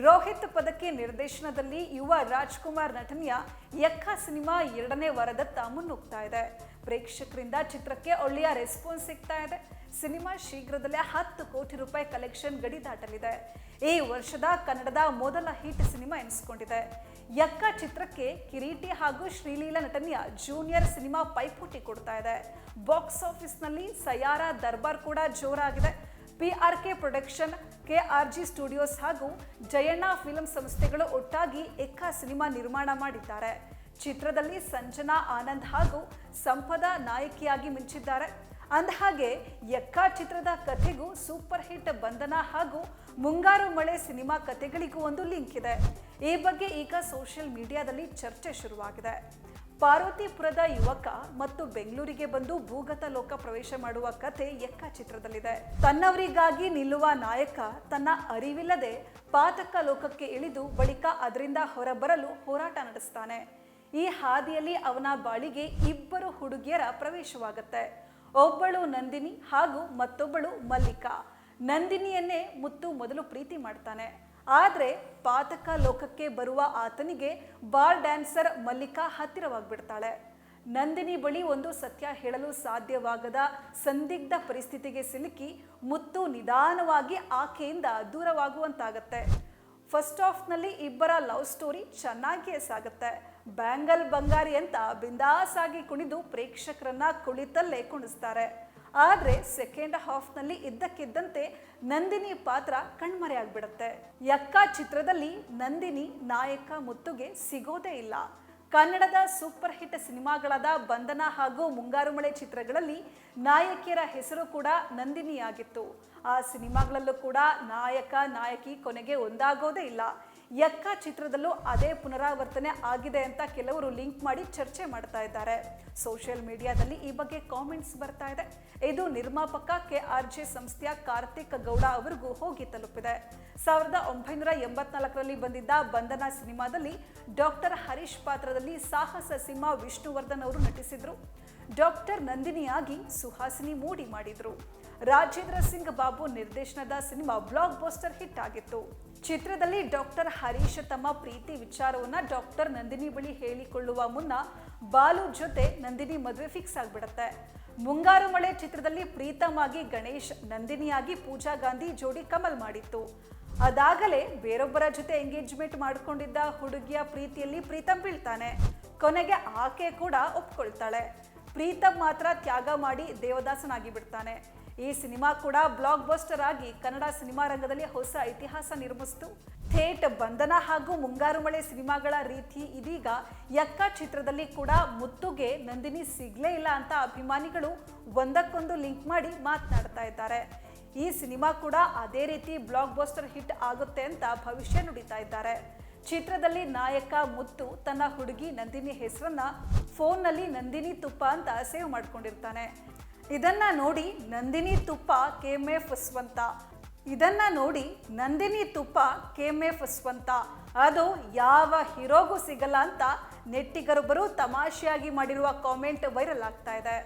ರೋಹಿತ್ ಪದಕ್ಕೆ ನಿರ್ದೇಶನದಲ್ಲಿ ಯುವ ರಾಜ್ಕುಮಾರ್ ನಟನೆಯ ಯಕ್ಕ ಸಿನಿಮಾ ಎರಡನೇ ವಾರದತ್ತ ಮುನ್ನುಗ್ತಾ ಇದೆ. ಪ್ರೇಕ್ಷಕರಿಂದ ಚಿತ್ರಕ್ಕೆ ಒಳ್ಳೆಯ ರೆಸ್ಪಾನ್ಸ್ ಸಿಗ್ತಾ ಇದೆ. ಸಿನಿಮಾ ಶೀಘ್ರದಲ್ಲೇ ಹತ್ತು ಕೋಟಿ ರೂಪಾಯಿ ಕಲೆಕ್ಷನ್ ಗಡಿ ದಾಟಲಿದೆ. ಈ ವರ್ಷದ ಕನ್ನಡದ ಮೊದಲ ಹಿಟ್ ಸಿನಿಮಾ ಎನಿಸಿಕೊಂಡಿದೆ. ಯಕ್ಕ ಚಿತ್ರಕ್ಕೆ ಕಿರೀಟಿ ಹಾಗೂ ಶ್ರೀಲೀಲಾ ನಟನೆಯ ಜೂನಿಯರ್ ಸಿನಿಮಾ ಪೈಪೋಟಿ ಕೊಡ್ತಾ ಇದೆ. ಬಾಕ್ಸ್ ಆಫೀಸ್ನಲ್ಲಿ ಸಯಾರ ದರ್ಬಾರ್ ಕೂಡ ಜೋರಾಗಿದೆ. P R K production K R G studios ಹಾಗೂ ಜಯಣ್ಣ ಫಿಲ್ಮ್ ಸಂಸ್ಥೆಗಳು ಒಟ್ಟಾಗಿ ಎಕ್ಕ ಸಿನಿಮಾ ನಿರ್ಮಾಣ ಮಾಡಿದ್ದಾರೆ. ಚಿತ್ರದಲ್ಲಿ ಸಂಜನಾ ಆನಂದ್ ಹಾಗೂ ಸಂಪದ ನಾಯಕಿಯಾಗಿ ಮಿಂಚಿದ್ದಾರೆ. ಅಂದಹಾಗೆ, ಎಕ್ಕ ಚಿತ್ರದ ಕಥೆಗೂ ಸೂಪರ್ ಹಿಟ್ ಬಂಧನ ಹಾಗೂ ಮುಂಗಾರು ಮಳೆ ಸಿನಿಮಾ ಕಥೆಗಳಿಗೂ ಒಂದು ಲಿಂಕ್ ಇದೆ. ಈ ಬಗ್ಗೆ ಈಗ ಸೋಷಿಯಲ್ ಮೀಡಿಯಾದಲ್ಲಿ ಚರ್ಚೆ ಶುರುವಾಗಿದೆ. ಪಾರ್ವತಿಪುರದ ಯುವಕ ಮತ್ತು ಬೆಂಗಳೂರಿಗೆ ಬಂದು ಭೂಗತ ಲೋಕ ಪ್ರವೇಶ ಮಾಡುವ ಕತೆ ಎಕ್ಕ ಚಿತ್ರದಲ್ಲಿದೆ ತನ್ನವರಿಗಾಗಿ ನಿಲ್ಲುವ ನಾಯಕ ತನ್ನ ಅರಿವಿಲ್ಲದೆ ಪಾತಕ ಲೋಕಕ್ಕೆ ಇಳಿದು ಬಳಿಕ ಅದರಿಂದ ಹೊರಬರಲು ಹೋರಾಟ ನಡೆಸ್ತಾನೆ. ಈ ಹಾದಿಯಲ್ಲಿ ಅವನ ಬಾಳಿಗೆ ಇಬ್ಬರು ಹುಡುಗಿಯರ ಪ್ರವೇಶವಾಗುತ್ತೆ. ಒಬ್ಬಳು ನಂದಿನಿ ಹಾಗೂ ಮತ್ತೊಬ್ಬಳು ಮಲ್ಲಿಕಾ. ನಂದಿನಿಯನ್ನೇ ಮುತ್ತು ಮೊದಲು ಪ್ರೀತಿ ಮಾಡ್ತಾನೆ. ಆದರೆ ಪಾತಕ ಲೋಕಕ್ಕೆ ಬರುವ ಆತನಿಗೆ ಬಾರ್ ಡ್ಯಾನ್ಸರ್ ಮಲ್ಲಿಕಾ ಹತ್ತಿರವಾಗಿಬಿಡ್ತಾಳೆ. ನಂದಿನಿ ಬಳಿ ಒಂದು ಸತ್ಯ ಹೇಳಲು ಸಾಧ್ಯವಾಗದ ಸಂದಿಗ್ಧ ಪರಿಸ್ಥಿತಿಗೆ ಸಿಲುಕಿ ಮುತ್ತು ನಿಧಾನವಾಗಿ ಆಕೆಯಿಂದ ದೂರವಾಗುವಂತಾಗತ್ತೆ. ಫಸ್ಟ್ ಆಫ್ನಲ್ಲಿ ಇಬ್ಬರ ಲವ್ ಸ್ಟೋರಿ ಚೆನ್ನಾಗಿಯೇ ಸಾಗುತ್ತೆ. ಬ್ಯಾಂಗಲ್ ಬಂಗಾರಿ ಅಂತ ಬಿಂದಾಸಾಗಿ ಕುಣಿದು ಪ್ರೇಕ್ಷಕರನ್ನ ಕುಳಿತಲ್ಲೇ ಕುಣಿಸ್ತಾರೆ. ಆದರೆ ಸೆಕೆಂಡ್ ಹಾಫ್ನಲ್ಲಿ ಇದ್ದಕ್ಕಿದ್ದಂತೆ ನಂದಿನಿ ಪಾತ್ರ ಕಣ್ಮರೆಯಾಗ್ಬಿಡುತ್ತೆ. ಯಕ್ಕ ಚಿತ್ರದಲ್ಲಿ ನಂದಿನಿ ನಾಯಕ ಮುತ್ತುಗೆ ಸಿಗೋದೇ ಇಲ್ಲ. ಕನ್ನಡದ ಸೂಪರ್ ಹಿಟ್ ಸಿನಿಮಾಗಳಾದ ಬಂಧನ ಹಾಗೂ ಮುಂಗಾರು ಮಳೆ ಚಿತ್ರಗಳಲ್ಲಿ ನಾಯಕಿಯರ ಹೆಸರು ಕೂಡ ನಂದಿನಿಯಾಗಿತ್ತು. ಆ ಸಿನಿಮಾಗಳಲ್ಲೂ ಕೂಡ ನಾಯಕ, ನಾಯಕಿ ಕೊನೆಗೆ ಒಂದಾಗೋದೇ ಇಲ್ಲ. ಯಕ್ಕ ಚಿತ್ರದಲ್ಲೂ ಅದೇ ಪುನರಾವರ್ತನೆ ಆಗಿದೆ ಅಂತ ಕೆಲವರು ಲಿಂಕ್ ಮಾಡಿ ಚರ್ಚೆ ಮಾಡ್ತಾ ಇದ್ದಾರೆ. ಸೋಷಿಯಲ್ ಮೀಡಿಯಾದಲ್ಲಿ ಈ ಬಗ್ಗೆ ಕಾಮೆಂಟ್ಸ್ ಬರ್ತಾ ಇದೆ. ಇದು ನಿರ್ಮಾಪಕ ಕೆ ಆರ್ ಜೆ ಸಂಸ್ಥೆಯ ಕಾರ್ತಿಕ್ ಗೌಡ ಅವರಿಗೂ ಹೋಗಿ ತಲುಪಿದೆ. ಸಾವಿರದ ಒಂಬೈನೂರ ಎಂಬತ್ನಾಲ್ಕರಲ್ಲಿ ಬಂದಿದ್ದ ಬಂಧನ ಸಿನಿಮಾದಲ್ಲಿ ಡಾಕ್ಟರ್ ಹರೀಶ್ ಪಾತ್ರದಲ್ಲಿ ಸಾಹಸ ಸಿಂಹ ವಿಷ್ಣುವರ್ಧನ್ ಅವರು ನಟಿಸಿದ್ರು. ಡಾಕ್ಟರ್ ನಂದಿನಿಯಾಗಿ ಸುಹಾಸಿನಿ ಮೂಡಿ ಮಾಡಿದ್ರು. ರಾಜೇಂದ್ರ ಸಿಂಗ್ ಬಾಬು ನಿರ್ದೇಶನದ ಸಿನಿಮಾ ಬ್ಲಾಕ್ ಬೋಸ್ಟರ್ ಹಿಟ್ ಆಗಿತ್ತು. ಚಿತ್ರದಲ್ಲಿ ಡಾಕ್ಟರ್ ಹರೀಶ್ ತಮ್ಮ ಪ್ರೀತಿ ವಿಚಾರವನ್ನ ಡಾಕ್ಟರ್ ನಂದಿನಿ ಬಳಿ ಹೇಳಿಕೊಳ್ಳುವ ಮುನ್ನ ಬಾಲು ಜೊತೆ ನಂದಿನಿ ಮದುವೆ ಫಿಕ್ಸ್ ಆಗ್ಬಿಡತ್ತೆ. ಮುಂಗಾರು ಮಳೆ ಚಿತ್ರದಲ್ಲಿ ಪ್ರೀತಮ್ ಆಗಿ ಗಣೇಶ್ ನಂದಿನಿಯಾಗಿ ಪೂಜಾ ಗಾಂಧಿ ಜೋಡಿ ಕಮಲ್ ಮಾಡಿತ್ತು. ಅದಾಗಲೇ ಬೇರೊಬ್ಬರ ಜೊತೆ ಎಂಗೇಜ್ಮೆಂಟ್ ಮಾಡಿಕೊಂಡಿದ್ದ ಹುಡುಗಿಯ ಪ್ರೀತಿಯಲ್ಲಿ ಪ್ರೀತಮ್ ಬೀಳ್ತಾನೆ. ಕೊನೆಗೆ ಆಕೆ ಕೂಡ ಒಪ್ಕೊಳ್ತಾಳೆ. ಪ್ರೀತಮ್ ಮಾತ್ರ ತ್ಯಾಗ ಮಾಡಿ ದೇವದಾಸನಾಗಿ ಬಿಡ್ತಾನೆ. ಈ ಸಿನಿಮಾ ಕೂಡ ಬ್ಲಾಕ್ ಬಸ್ಟರ್ ಆಗಿ ಕನ್ನಡ ಸಿನಿಮಾ ರಂಗದಲ್ಲಿ ಹೊಸ ಇತಿಹಾಸ ನಿರ್ಮಿಸಿತು. ಥೇಟ್ ಬಂಧನ ಹಾಗೂ ಮುಂಗಾರು ಮಳೆ ಸಿನಿಮಾಗಳ ರೀತಿ ಇದೀಗ ಯಕ್ಕ ಚಿತ್ರದಲ್ಲಿ ಕೂಡ ಮುತ್ತುಗೆ ನಂದಿನಿ ಸಿಗ್ಲೇ ಇಲ್ಲ ಅಂತ ಅಭಿಮಾನಿಗಳು ಒಂದಕ್ಕೊಂದು ಲಿಂಕ್ ಮಾಡಿ ಮಾತನಾಡ್ತಾ ಇದ್ದಾರೆ. ಈ ಸಿನಿಮಾ ಕೂಡ ಅದೇ ರೀತಿ ಬ್ಲಾಕ್ ಬಸ್ಟರ್ ಹಿಟ್ ಆಗುತ್ತೆ ಅಂತ ಭವಿಷ್ಯ ನುಡಿತಾ ಇದ್ದಾರೆ. ಚಿತ್ರದಲ್ಲಿ ನಾಯಕ ಮುತ್ತು ತನ್ನ ಹುಡುಗಿ ನಂದಿನಿ ಹೆಸರನ್ನ ಫೋನ್ನಲ್ಲಿ ನಂದಿನಿ ತುಪ್ಪ ಅಂತ ಸೇವ್ ಮಾಡ್ಕೊಂಡಿರ್ತಾನೆ. ಇದನ್ನ ನೋಡಿ ನಂದಿನಿ ತುಪ್ಪ ಕೆಮೆ ಫಸ್ವಂತ. ಇದನ್ನ ನೋಡಿ ನಂದಿನಿ ತುಪ್ಪ ಕೆಮೆ ಫಸ್ವಂತ. ಅದು ಯಾವ ಹೀರೋಗೂ ಸಿಗಲ್ಲ ಅಂತ ನೆಟ್ಟಿಗರೊಬ್ಬರು ತಮಾಷೆಯಾಗಿ ಮಾಡಿರುವ ಕಾಮೆಂಟ್ ವೈರಲ್ ಆಗ್ತಾ ಇದೆ.